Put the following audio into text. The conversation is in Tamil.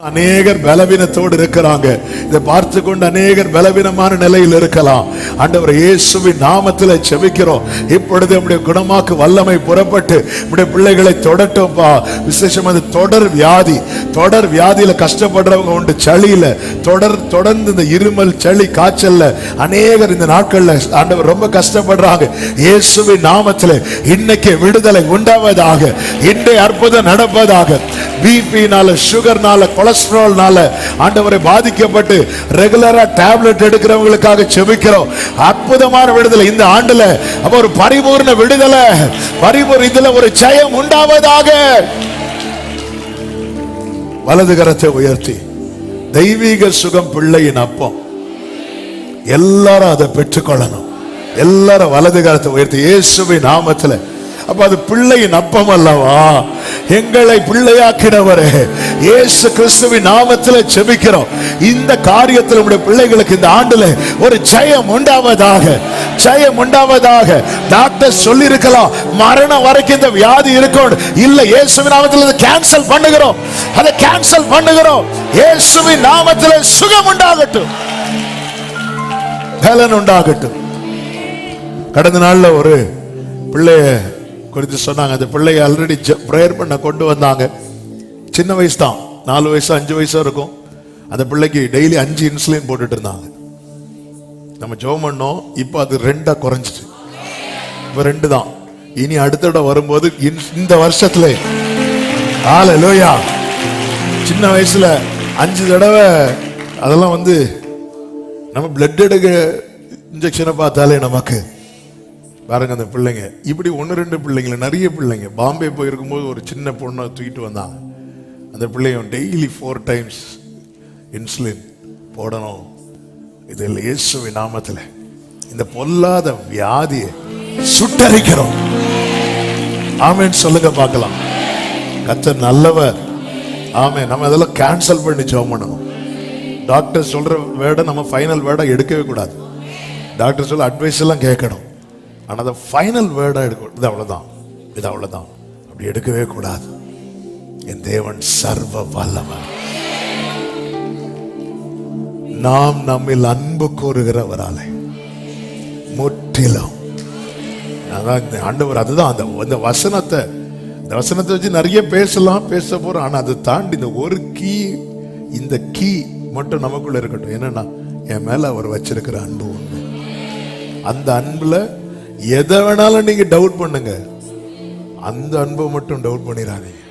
அநேகர் பலவீனத்தோடு இருக்கிறாங்க. இதை பார்த்து கொண்டு அநேகர் பலவீனமான நிலையில் இருக்கலாம். ஆண்டவர் இயேசுவின் நாமத்தில் செவிக்கிறோம் இப்பொழுது நம்முடைய குணமாக்கு வல்லமை புறப்பட்டு நம்முடைய பிள்ளைகளை தொடட்டும்பா. விசேஷம் அது தொடர் வியாதி. தொடர் வியாதியில கஷ்டப்படுறவங்க உண்டு சளியில. தொடர் தொடர்ந்து இந்த இருமல் சளி காய்ச்சல்ல அநேகர் இந்த நாட்கள்ல ஆண்டவர் ரொம்ப கஷ்டப்படுறாங்க. இயேசுவின் நாமத்தில் இன்னைக்கு விடுதலை உண்டாவதாக இன்றைய அற்புதம் நடப்பதாக பிபினால சுகர்னால கொலஸ்ட்ரால்னால ஆண்டவரை பாதிக்கப்பட்டு ரெகுலரா டேப்லெட் எடுக்கிறவங்களுக்காக செபிக்கிறோம். அற்புதமான விடுதலை இந்த ஆண்டுல. அப்ப ஒரு பரிபூர்ண விடுதலை பரிபூர்ண இதுல ஒரு ஜெயம் உண்டாவதாக. வலது கரத்தை உயர்த்தி. தெய்வீக சுகம் பிள்ளையின் அப்பம். எல்லாரும் அதை பெற்றுக்கொள்ளணும். எல்லாரும் வலது கரத்தை உயர்த்தி. இயேசுவின் நாமத்துல. அப்ப அது பிள்ளையின் அப்பம் அல்லவா? எங்களை பிள்ளையாக்கினவரே. இயேசு கிறிஸ்துவின் நாமத்துல செபிக்கிறோம் இந்த காரியத்தில் நம்முடைய பிள்ளைகளுக்கு இந்த ஆண்டுல ஒரு ஜெயம் உண்டாவதாக ஜெயம் உண்டாவதாக டாக்டர் சொல்லி இருக்கலாம் மரணம் வரைக்கும் இந்த வியாதி இருக்கும் இல்ல இயேசுவின் நாமத்தில் கேன்சல் பண்ணுகிறோம். அதை கேன்சல் பண்ணுகிறோம். இயேசுவின் நாமத்தில் சுகம் உண்டாகட்டும். பலன் உண்டாகட்டும். கடந்த நாள்ல ஒரு பிள்ளைய குறித்து சொன்னாங்க. அந்த பிள்ளை ஆல்ரெடி ப்ரேயர் பண்ண கொண்டு வந்தாங்க. சின்ன வயசு தான் நாலு வயசு அஞ்சு வயசாக இருக்கும். அந்த பிள்ளைக்கு டெய்லி அஞ்சு இன்சுலின் போட்டுட்டு இருந்தாங்க. நம்ம ஜெபம் பண்ணோம். இப்போ அது ரெண்டா குறைஞ்சிட்டு இப்போ ரெண்டு தான் இனி அடுத்த தடவை வரும்போது இந்த- இந்த வருஷத்துல. ஆல லோயா சின்ன வயசுல அஞ்சு தடவை அதெல்லாம் வந்து நம்ம பிளட் எடுக்க இன்ஜெக்ஷனை பார்த்தாலே நமக்கு பாருங்க அந்த பிள்ளைங்க. இப்படி ஒன்று ரெண்டு பிள்ளைங்கள நிறைய பிள்ளைங்க. பாம்பே போயிருக்கும்போது ஒரு சின்ன பொண்ணை தூக்கிட்டு வந்தாங்க. அந்த பிள்ளையும் டெய்லி ஃபோர் டைம்ஸ் இன்சுலின் போடணும். இதில் இயேசு நாமத்தில் இந்த பொல்லாத வியாதியை சுட்டரிக்கிறோம். ஆமேன்னு சொல்லுங்க பார்க்கலாம். கர்த்தர் நல்லவர். ஆமே நம்ம அதெல்லாம் கேன்சல் பண்ணி ஜோம் பண்ணணும். டாக்டர் சொல்ற வேர்டை நம்ம ஃபைனல் வேர்டை எடுக்கவே கூடாது. டாக்டர் சொல்ல அட்வைஸ் எல்லாம் கேட்கணும். ஆனால் அதை ஃபைனல் வேர்டாக எடுக்கணும். இது அவ்வளோதான் இது அவ்வளோதான் அப்படி எடுக்கவே கூடாது. என் தேவன் சர்வ வல்லவன் நாம் நம்மில் அன்பு கூறுகிறவராலே. முற்றிலும். அதான் இந்த ஆண்டவர் அதுதான். அந்த அந்த வசனத்தை இந்த வசனத்தை வச்சு நிறைய பேசலாம் பேச போகிறோம் ஆனால் அதை தாண்டி இந்த ஒரு கீ இந்த கீ மட்டும் நமக்குள்ள இருக்கட்டும். என்னன்னா என் மேலே அவர் வச்சிருக்கிற அன்பு உண்மை அந்த அன்பில் எதை வேணாலும் நீங்க டவுட் பண்ணுங்க. அந்த அன்பை மட்டும் டவுட் பண்ணிடாதீங்க.